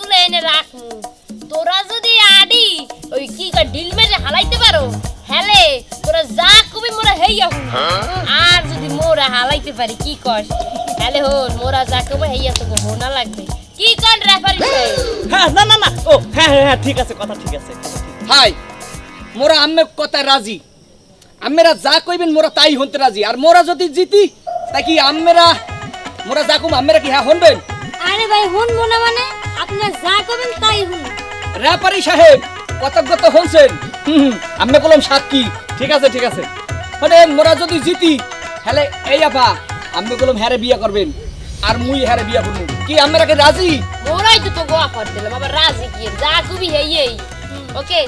এগুলো এনে রাখমু তোরা যদি আডি ওই কি ঢিল মেরে হালাইতে পারো? হেলে তোরা যা কবি মোরা হেইয়া হুন আর যদি মোরা হালাইতে পারি কি কর হেলে হন মোরা যা কবে হেইয়া তো হোনা লাগবে। কি কর রেফারি হ্যাঁ না না না। ও হ্যাঁ হ্যাঁ হ্যাঁ ঠিক আছে কথা ঠিক আছে। কথা হাই মোরা আম্মে কথায় রাজি। আম্মেরা যা কইবেন মোরা তাই হতে রাজি। আর মোরা যদি জিতি তা কি আম্মেরা মোরা যা কম আম্মেরা কি হ্যাঁ হনবেন? আরে ভাই শুনব না মানে? আপনার যা করবেন তাই শুন রেপারি সাহেব কতজ্ঞত হনছেন হুম আম্মে কলম সাক্ষী। ঠিক আছে ঠিক আছে। মানে মোরা যদি জিতি হ্যালে এই আপা আম্মে কলম হ্যারে বিয়া করবেন। আর মুই হ্যারে বিয়া করব। কি আম্মেরা কি রাজি? মোরাই তো তো গোয়া করে দিলাম আবার রাজি কি? যা কবি হেইয়েই ওকে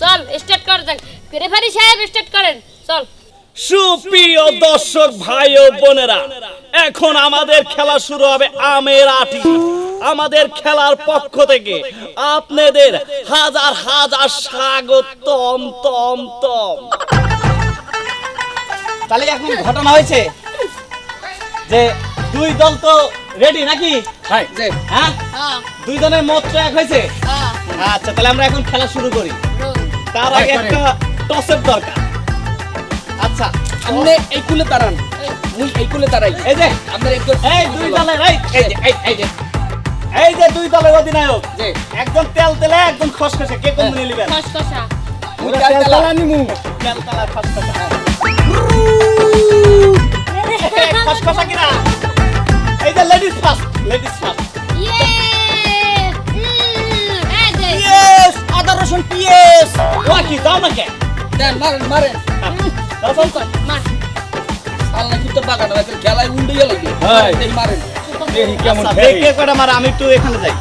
চল স্টার্ট কর দেখ। রেফারি সাহেব স্টার্ট করেন। চল। সুপ্রিয় দর্শক ভাই ও বোনেরা এখন আমাদের খেলা শুরু হবে আমের আটি। আমাদের খেলার পক্ষ থেকে আপনাদের হাজার হাজার স্বাগতম তম তম। তাহলে এখন ঘটনা হয়েছে যে দুই দল তো রেডি নাকি? হ্যাঁ। হ্যাঁ? দুই জনের মত তো এক হয়েছে? হ্যাঁ। আচ্ছা তাহলে আমরা এখন খেলা শুরু করি। তার আগে একটা টসের দরকার। আচ্ছা আমনে এই কুলে তারান মুই এই কুলে তারাই এই যে আমরা একটু এই দুই দলের এই এই যে এই এই যে। এই যে দুই দলের অধিনায়ক। একজন তেল তেলে একজন খসখসে। কে কোন নিয়ে নেবেন? খসখসা। মুই তেল তেলা নিমু। তেল তেলা খসখসা। এই খসখসা কিনা? এই যে লেডিস ফার্স্ট লেডিস ফার্স্ট ইয়ে উম, এই যে ইয়েস আদা রসুন পিএস ওয়া কি দাও না কে? দেন মারেন মারেন। ফোন কর মার। আল্লাহ কি তো বাগান খেলায় উন্ডে গেল মারেন। দেখি কেমন আচ্ছা, দেখে কটা মারা আমি একটু এখানে যাই।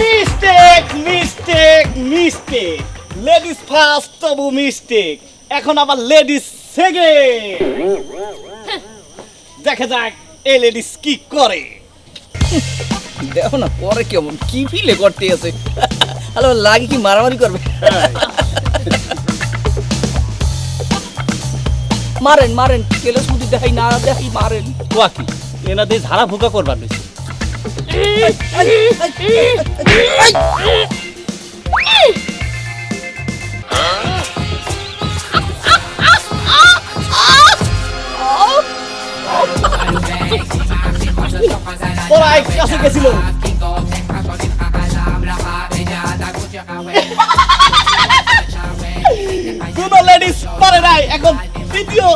Mistake mistake mistake ladies first তবু মিস্টেক এখন আবার লেডিস সেকেন্ড দেখা যাক এই লেডিস কি করে। দেখো না পরে কেমন কি ফিলে করতে আছে। হ্যালো লাগে কি মারামারি করবে? মারেন মারেন কেলে শুধু দেখাই না দেখাই মারেন। ওয়া কি? এনাদের ঝাড়া ফুকা করবার রয়েছে তোরা এক কাছে গেছিল। দুটো লেডিস পারে নাই এখন তৃতীয়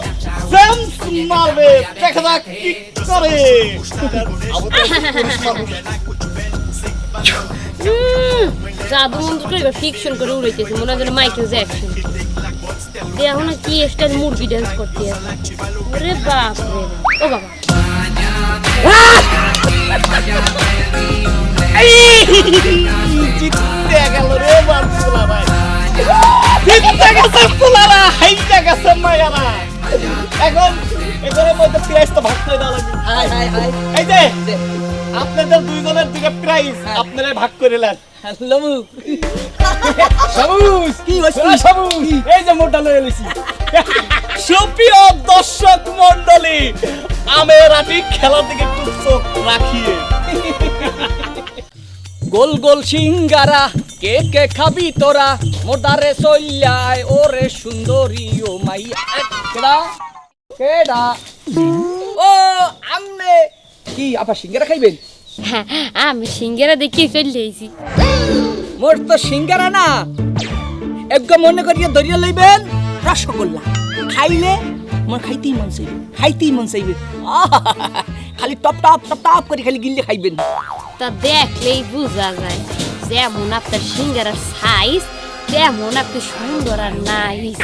জেমস মারবে দেখা যাক কি করে। জাদু মন্ত্র এবার ফিকশন করে উড়াইতেছে মনে হয় যেন মাইকেল জ্যাকসন দেখো না কি স্টাইল মুরগি ডান্স করতে আছে। ওরে বাপ রে। ও বাবা। জিততে গেল রে বার ফুলারা জিততে গেছে ফুলারা হাইতে গেছে মায়ারা এখন এখানের মধ্যে প্রাইস তো ভাগ করে দেওয়া লাগবে। Hi hi hi. এই যে আপনাদের দুইজনের দিকে প্রাইস আপনারা ভাগ করে নেন। সবুজ কি হচ্ছে সবুজ এই যে মোটা লয়ে লইছি। সুপ্রিয় দর্শক মন্ডলী আমের আটি খেলার দিকে একটু চোখ রাখিয়ে। গোল গোল সিঙ্গারা কে কে খাবি তোরা? মোদারে চল্যায় ওরে সুন্দরী ও মাইয়া কেডা? কেডা? ও আমনে! কি আপা সিঙ্গারা খাইবেন? হ্যাঁ, আমি সিঙ্গেরা দেখিয়ে চলে আইছি। মোর তো সিঙ্গারা না। একদম মনে করিয়া ধরিয়া লইবেন রসগোল্লা। খাইলে মোর খাইতেই মন চাইবে খাইতেই মন চাইবে। খালি টপ টপ টপ টপ করে খালি গিললে খাইবেন। তা দেখলেই বোঝা যায় যেমন আপনার সিঙ্গারার সাইজ তেমন আপনি সুন্দর আর নাইস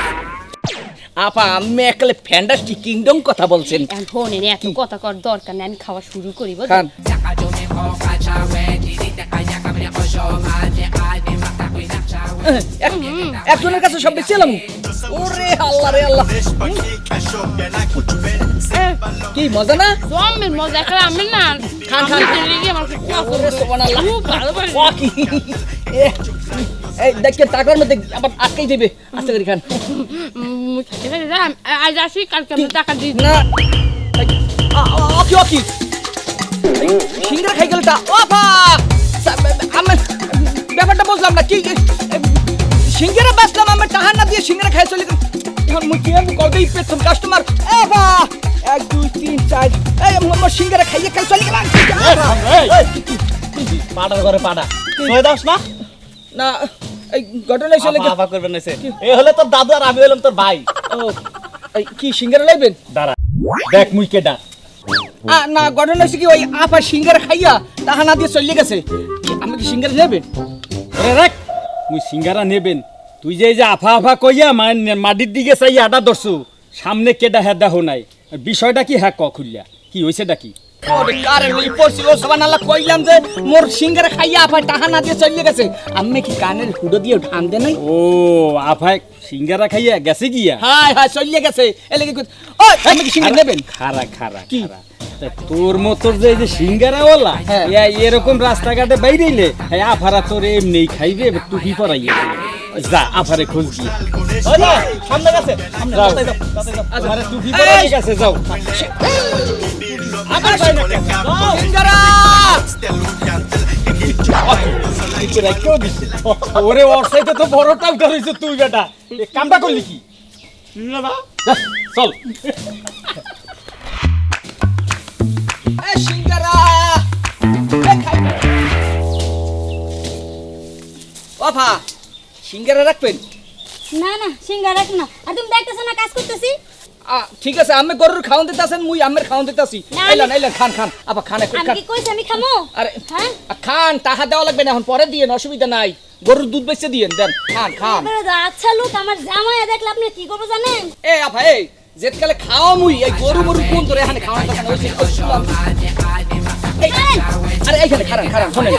আপা আমি একলে ফ্যান্টাস্টিক কিংডম কথা বলছেন। এখন এনে এত কথা কর দরকার নেই আমি খাওয়া শুরু করি বল খান একজনের কাছে সব বেশি এলাম। ওরে আল্লাহ রে আল্লাহ। হ্যাঁ, কি মজা না? জমের মজা খেলা আমি না খান, খান। তো লেগে আমার খুব। সুবহানাল্লাহ। খুব এ, এই দেখে টাকার মধ্যে আবার আটকাই দেবে। আস্তে করে খান। আজ আসি কালকে আমি টাকা দিই। না। অকি খাই গেল তা। ও বুঝলাম না কি সিঙ্গারা বাঁচলাম আমার না দিয়ে সিঙ্গারা খাই চলে এখন মুই কি আমি পেতাম কাস্টমার এ বা এক দুই তিন চার এই আমার সিঙ্গারা খাইয়ে খাই চলে গেলাম। পাড়া তুই দাস না না এই ঘটনায় চলে গেল। আফা করবেন না এ হলে তোর দাদু আর আমি হলাম তোর ভাই। ও এই কি সিঙ্গারা লাইবেন? দাঁড়া দেখ মুই কেডা। না ঘটনা হচ্ছে কি ওই আপা সিঙ্গারা খাইয়া তাহা না দিয়ে চলে গেছে। আমি কি সিঙ্গারা নেবেন রাখ মুই সিঙ্গারা নেবেন। তুই যে এই যে আফা আফা কইয়া মাটির দিকে চাই আডা ধরছু সামনে কেডা হেডা হো নাই। বিষয়টা কি হ্যাঁ ক খুললা কি হয়েছেটা কি? ওরে কারে লই পড়ছি ও সবান কইলাম যে মোর সিঙ্গারা খাইয়া আপা তাহা না দিয়ে চলে গেছে। আমি কি কানের হুডো দিয়ে ঠান দে নাই? ও আফায় সিঙ্গারা খাইয়া গেছে গিয়া? হাই হাই চলে গেছে। এলে কি ওই আপনি কি সিঙ্গারা নেবেন? খারা খারা কি? তোর মতো যে যে সিঙ্গারাওয়ালা হ্যাঁ। ইয়া এরকম রাস্তাঘাটে বাইরেইলে আফারা তোর এমনি খাইবে টুপি পরাইয়ে যা আফারে খোঁজ সামনে গেছে সামনে। আফারে টুপি পরাইয়ে গেছে যাও ওরে ওর তো বড়টা উঠা রইছে তুই বেটা। কামটা করলি কি। চল। সিঙ্গারা রাখবেন না রাখ না। আর তুমি দেখতেছো না কাজ করতেছি? ঠিক আছে আমি গরুর খাওয়ান দিতেছেন মুই আমের খাওয়ান দিতেছি। না, আমি- এলান এলান খান খান। আপা খান এখন খান কি কইছি আমি খামো? আরে হ্যাঁ? খান টাকা দেওয়া লাগবে না এখন পরে দিয়েন অসুবিধা নাই। গরুর দুধ বেচে দিয়েন দেন খান খান। আচ্ছা লোক আমার জামাই দেখলে আপনি কি করব জানেন? এ আপা এই যেতকালে খাওয়া মুই এই গরু মরু কোন ধরে এখানে খাওয়ার কথা না হইছে এই, আরে এইখানে খারান খারান শোনেন।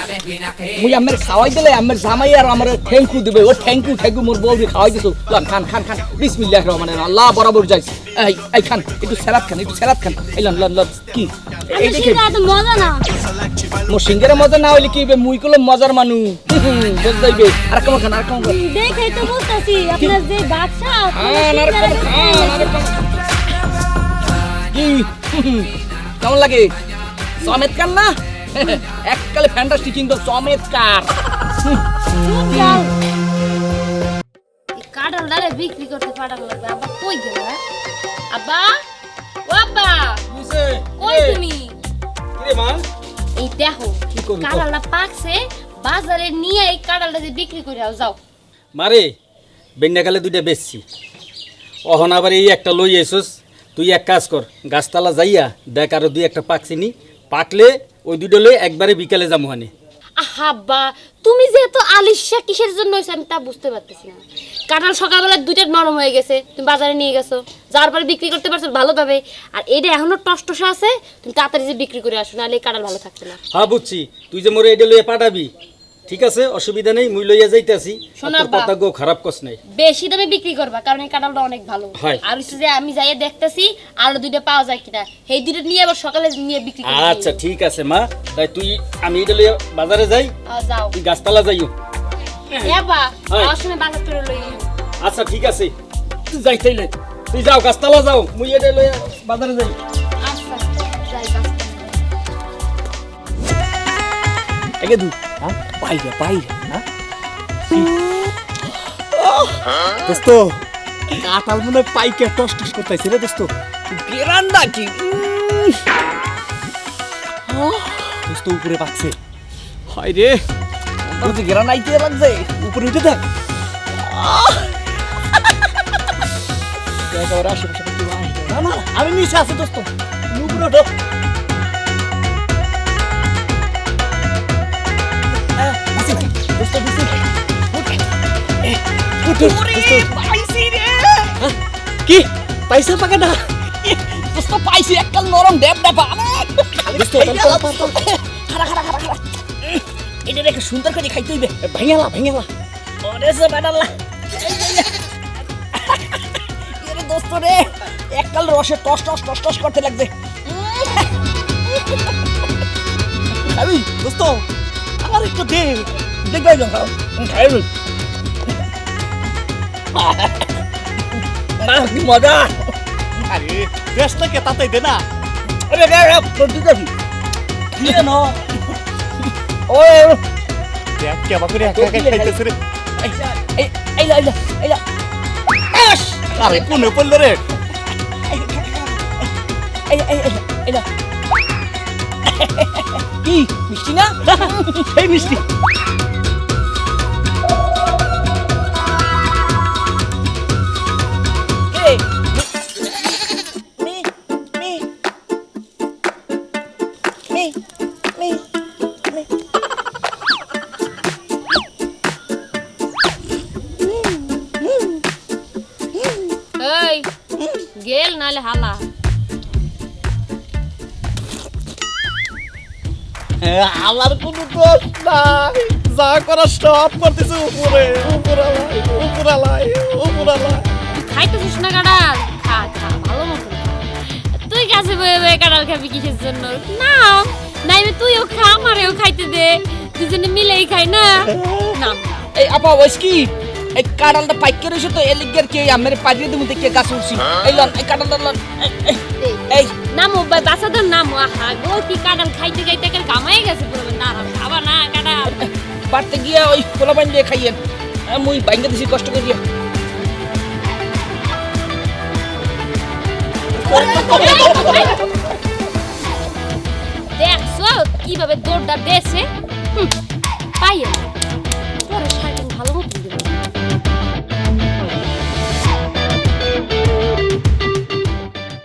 মুই আমের খাওয়াই দিলে আমের জামাই আর আমার থ্যাংকু দিবে। ও থ্যাংকু থ্যাংকু মোর বউরে খাওয়াই দিছো। লান খান খান খান। বিসমিল্লাহির রহমানির রহিম। আল্লাহ বরাবর যাইস এই এই খান একটু সালাদ খান একটু সালাদ খান। এই লন লন লন কি? এই দেখে মজা না। মোর সিঙ্গের মজা না হইলে কি মুই মজার মানু বুঝাইবে আর কেমন খান আর কেমন খান। তো আপনার যে বাদশা খান আর কেমন খান আর কেমন কি? কেমন লাগে? চমেৎকার না? এককালে ফ্যান্টাস্টিক কিন্তু চমেৎকার এই কাঁঠালটারে বিক্রি করতে পাঠানো লাগবে আব্বা কই গেল? আব্বা? ও আব্বা! কই তুমি? মা? এই দেখো কি করবি, কও? কাঁঠালটা পাকছে বাজারে নিয়ে এই কাঁঠালটা যে বিক্রি করে যাও। মারে দুইটা বেচছি। অহন আবার এই একটা লই এসোস। তুই এক কাজ কর গাছতলা যাইয়া দেখ আরও দুই একটা পাকছি নি পাকলে ওই দুটো লই একবারে বিকালে যাব হানি। হাব্বা তুমি যে এত আলিশা কিসের জন্য হয়েছে আমি তা বুঝতে পারতেছি না। কাঁঠাল সকালবেলা দুইটা নরম হয়ে গেছে তুমি বাজারে নিয়ে গেছো যার পরে বিক্রি করতে পারছ ভালোভাবে আর এটা এখনও টসটসা আছে তুমি তাড়াতাড়ি যে বিক্রি করে আসো নাহলে এই কাঁঠাল ভালো থাকছে না। হ্যাঁ বুঝছি। তুই যে মোরে এটা লইয়া পাঠাবি ঠিক আছে অসুবিধা নেই মুই লইয়া যাইতাছি। আব্বা। কথা খারাপ কস নাই। বেশি দামে বিক্রি করবা কারণ এই কাঁঠালটা অনেক ভালো। আর হচ্ছে যে আমি যাইয়ে দেখতেছি আরও দুইটা পাওয়া যায় কিনা। সেই দুইটা নিয়ে আবার সকালে নিয়ে বিক্রি করে আচ্ছা ঠিক আছে মা। তাই তুই আমি এটা লইয়া বাজারে যাই। যাও। তুই গাছতলা যাইও। আচ্ছা ঠিক আছে। তুই যাইতেইলে তুই যাও গাছতলা যাও। মুই এটা লইয়া বাজারে যাই। আচ্ছা যাই বাজার। এগে দু। হ্যাঁ বাইরে বাইরে হ্যাঁ দোস্ত কাঁঠাল মনে পাইকে টস টস করতেছে রে দোস্ত। বেরান্ডা কি? দোস্ত উপরে পাচ্ছে হয় রে। বুঝি গেরান আইতে লাগছে। উপরে উঠে দেখ। আমি নিচে আছি দোস্ত। উপরে ওঠো। পাইছি দোস্ত পাইছি এককাল নরম দেব দেবা দোস্ত। খারা খারা খারা খারা এটা দেখে সুন্দর করে খাইতে হইবে। ভেঙেলা ভেঙেলা। ওরে সে বানাল্লা এর দোস্ত রে এককাল রসে টস টস টস টস করতে লাগবে। আরে দোস্ত আমার একটু দে। দেখবে খাও খাইবি কি মজা আরে দেশটা কে তাতে দে না আরে রে রে প্রতি করি দিয়ে ন ও দেখ কেবা করে একা একা খাইতেছে রে এই এই এই লা, এই লা, এই লা। আস! আরে কোনে পড়ল রে এই এই এই লা, এই লা। কি মিষ্টি না এই মিষ্টি গেল নালে হালা আমার কোনো দোষ নাই। যা করা সব করতেছে উপরে উপরালাই উপরালাই উপরালাই খাইতেছিস না কাঁড়াল খা খা ভালো মতো। তুই কাছে বয়ে বয়ে কাঁড়াল খাবি কিসের জন্য? নাম নাইলে তুইও খা আমারেও খাইতে দে। দুজনে মিলেই খাই না। নাম এই আপা ওইস কি? এই কাঁড়ালটা পাইকে রয়েছে তো এলিগের কে আমার পাড়িয়ে দেবো দেখে গাছ উঠছি। এই লন এই কাঁড়ালটা লন এই, নামো ভাই বাসাদের নাম আহা গো কি কাঁড়াল খাইতে খাইতে কাল কামাই গেছে পুরো না খাবা না কাঁড়াল বাড়তে গিয়া ওই পোলা বাইন দিয়ে খাইয়েন। মুই বাইঙ্গা দিছি কষ্ট করিয়া। দেখছ কীভাবে দৌড়টা দেশে পাইয়ে।